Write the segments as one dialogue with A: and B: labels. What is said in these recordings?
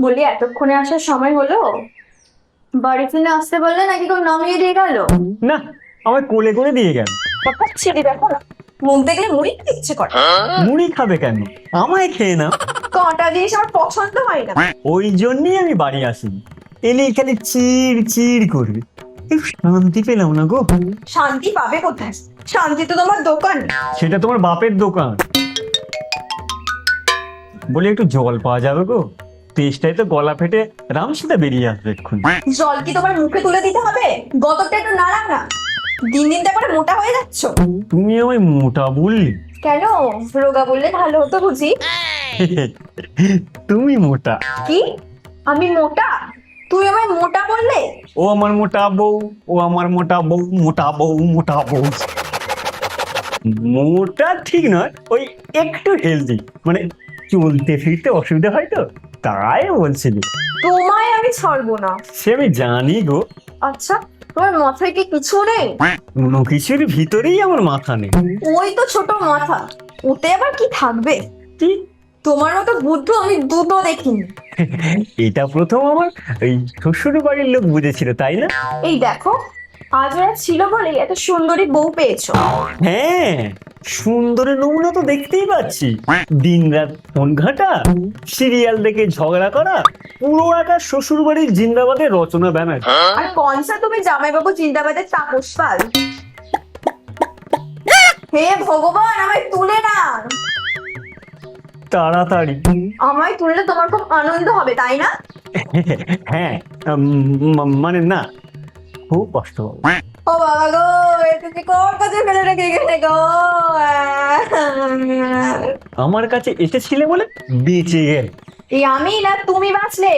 A: বলি এতক্ষণে আসার সময় হলো? বাড়ি ফিরে আসতে বললে নাকি কেউ নামিয়ে দিয়ে গেল?
B: না আমার কোলে করে দিয়ে গেল।
A: ছেড়ে দেখো না। মুখ দেখলে মুড়ি খেতে ইচ্ছে করে।
B: মুড়ি খাবে কেন? আমায় খেয়ে না
A: কাঁটা জিনিস আমার পছন্দ হয় না।
B: ওই জন্যই আমি বাড়ি আসি। এলে খালি চিড় চিড় করবে। শান্তি পেলাম না গো।
A: শান্তি পাবে কোথায়? শান্তি তো তোমার দোকান।
B: সেটা তোমার বাপের দোকান। বলি একটু জল পাওয়া যাবে গো। তেষ্টায় তো গলা ফেটে রামসিদা বেরিয়ে আসবে এক্ষুনি।
A: জল কি তোমার মুখে তুলে দিতে হবে? গতটা একটু নাড়াও না। দিন দিন তো করে মোটা হয়ে যাচ্ছ।
B: তুমি আমায় মোটা বললি?
A: কেন? রোগা বললে ভালো হতো বুঝি।
B: তুমি মোটা।
A: কি? আমি মোটা? তুই আমায় মোটা বললে?
B: ও আমার মোটা বউ ও আমার মোটা বউ মোটা বউ মোটা বউ। মোটা ঠিক নয় ওই একটু হেলদি মানে চলতে ফিরতে অসুবিধা হয় তো? তাই বলছিলি।
A: তোমায় আমি ছাড়বো না।
B: সে আমি জানি গো।
A: আচ্ছা তোমার মাথায় কি কিছু নেই?
B: কোনো কিছুর ভিতরেই আমার মাথা নেই।
A: ওই তো ছোট মাথা। ওতে আবার কি থাকবে?
B: কি?
A: তোমার মতো বুদ্ধ আমি দুটো দেখিনি।
B: এটা প্রথম আমার এই শ্বশুর বাড়ির লোক বুঝেছিল তাই না?
A: এই দেখো আজ ওরা ছিল বলেই এত সুন্দরী বউ পেয়েছ।
B: হ্যাঁ সুন্দরের নমুনা তো দেখতেই পাচ্ছি। দিন রাত ফোন ঘাটা সিরিয়াল দেখে ঝগড়া করা পুরো একা শ্বশুর বাড়ির জিন্দাবাদের রচনা ব্যানার।
A: আর কনসা তুমি জামাইবাবু চিন্তাবাদের তাপস পাল। হে ভগবান আমায় তুলে না
B: তাড়াতাড়ি।
A: আমায় তুললে তোমার খুব আনন্দ হবে তাই না?
B: হ্যাঁ উম, মানে না খুব কষ্ট
A: ও বাবা গো কোন কাছে ফেলে রেখে গেলে গো?
B: আমার কাছে এসেছিলে বলে বেঁচে গেল।
A: এই আমি না তুমি বাঁচলে।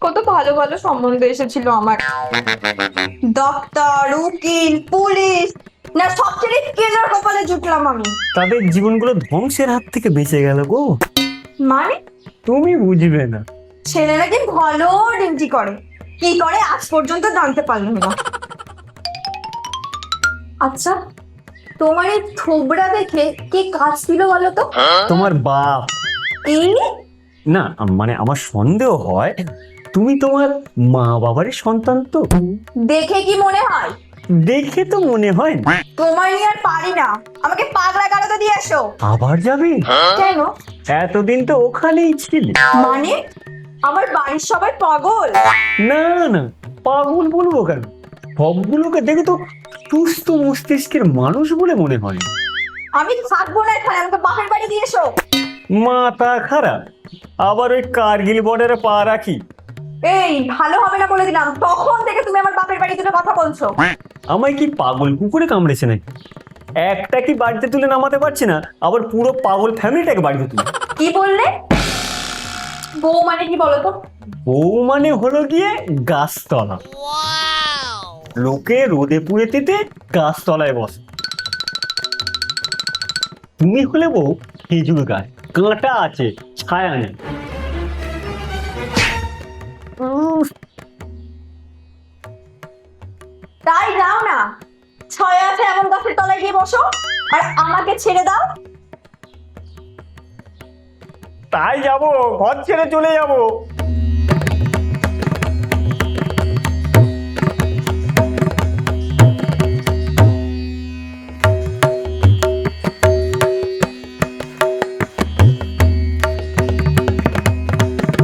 A: কত ভালো ভালো সম্বন্ধ এসেছিল আমার। ডক্টর উকিল পুলিশ না সব ছেড়ে কপালে জুটলাম আমি।
B: তাদের জীবনগুলো ধ্বংসের হাত থেকে বেঁচে গেল গো।
A: মানে?
B: তুমি বুঝবে না।
A: ছেলে নাকি ভালো ডিউটি করে? কি করে? আজ পর্যন্ত জানতে পারলাম না। আচ্ছা তোমার এই থোবড়া দেখে কে কাজ ছিল বলো তো?
B: তোমার বাপ। না। মানে আমার সন্দেহ হয় তুমি তোমার মা বাবারই সন্তান তো।
A: দেখে কি মনে হয়?
B: দেখে তো মনে হয় না।
A: তোমার নিয়ে আর পারি না। আমাকে পাগলা গাড়াতে দিয়ে এসো।
B: আবার যাবে?
A: কেন?
B: এতদিন তো ওখানেই ছিলে।
A: মানে? আমার বাড়ির সবাই পাগল।
B: না না পাগল বলব কেন? সবগুলোকে দেখে তো সুস্থ মস্তিষ্কের মানুষ বলে মনে হয়।
A: আমি থাকব না এখানে আমাকে বাপের বাড়ি দিয়ে এসো।
B: মাথা খারাপ। আবার ওই কার্গিল বর্ডারে পা রাখি।
A: এই ভালো হবে না বলে দিলাম। তখন থেকে তুমি আমার বাপের বাড়ি তুলে কথা বলছো।
B: আমায় কি পাগল কুকুরে কামড়েছে নাকি? একটা কি বাড়িতে তুলে নামাতে পারছি না আবার পুরো পাগল ফ্যামিলিটাকে বাড়িতে তুলে।
A: কি বললে? বউ মানে কি বলো তো?
B: বউ মানে হলো গিয়ে গাছতলা। লোকে রোদে পুড়ে তেতে গাছতলায় বসে। তুমি হলে বউ খেজুর গাছ কাঁটা আছে ছায়া নেই।
A: তাই যাও না। ছয় আছে এমন গাছের তলায় গিয়ে বসো আর আমাকে ছেড়ে দাও।
B: তাই যাব ঘর ছেড়ে চলে যাব।